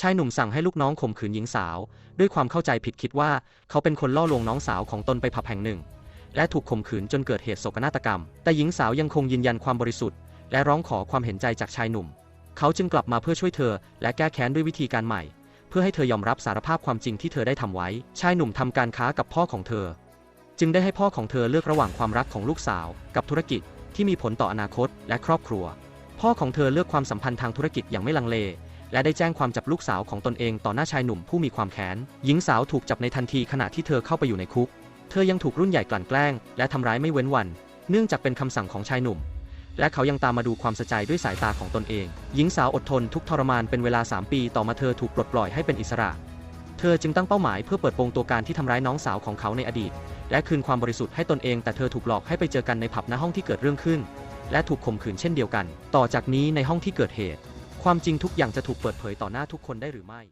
ชายหนุ่มสั่งให้ลูกน้องข่มขืนหญิงสาว ด้วยความเข้าใจผิดคิดว่า เขาเป็นคนล่อลวงน้องสาวของตนไปผับแห่งหนึ่ง และถูกข่มขืนจนเกิดเหตุโศกนาฏกรรม แต่หญิงสาวยังคงยืนยันความบริสุทธิ์ และร้องขอความเห็นใจจากชายหนุ่ม เขาจึงกลับมาเพื่อช่วยเธอ และแก้แค้นด้วยวิธีการใหม่ เพื่อให้เธอยอมรับสารภาพความจริงที่เธอได้ทำไว้ ชายหนุ่มทำการค้ากับพ่อของเธอ จึงได้ให้พ่อของเธอเลือกระหว่างความรักของลูกสาว กับธุรกิจที่มีผลต่ออนาคต และครอบครัว พ่อของเธอเลือกความสัมพันธ์ทางธุรกิจอย่างไม่ลังเล และได้แจ้งความจับลูกสาวของตนเองต่อหน้าชายหนุ่มผู้มีความแค้น หญิงสาวถูกจับในทันทีขณะที่เธอเข้าไปอยู่ในคุก เธอยังถูกรุ่นใหญ่กลั่นแกล้ง และทำร้ายไม่เว้นวัน เนื่องจากเป็นคำสั่งของชายหนุ่ม และเขายังตามมาดูความสะใจด้วยสายตาของตนเอง หญิงสาวอดทนทุกทรมานเป็นเวลา 3 ปี ต่อมาเธอถูกปลดปล่อยให้เป็นอิสระ เธอจึงตั้งเป้าหมายเพื่อเปิดโปงตัวการที่ทำร้ายน้องสาวของเขาในอดีต และคืนความบริสุทธิ์ให้ตนเอง แต่เธอถูกหลอกให้ไปเจอกันในผับณห้องที่เกิดเรื่องขึ้น และถูกข่มขืนเช่นเดียวกัน ต่อจากนี้ในห้องที่เกิดเหตุ ความจริงทุกอย่างจะถูกเปิดเผยต่อหน้าทุกคนได้หรือไม่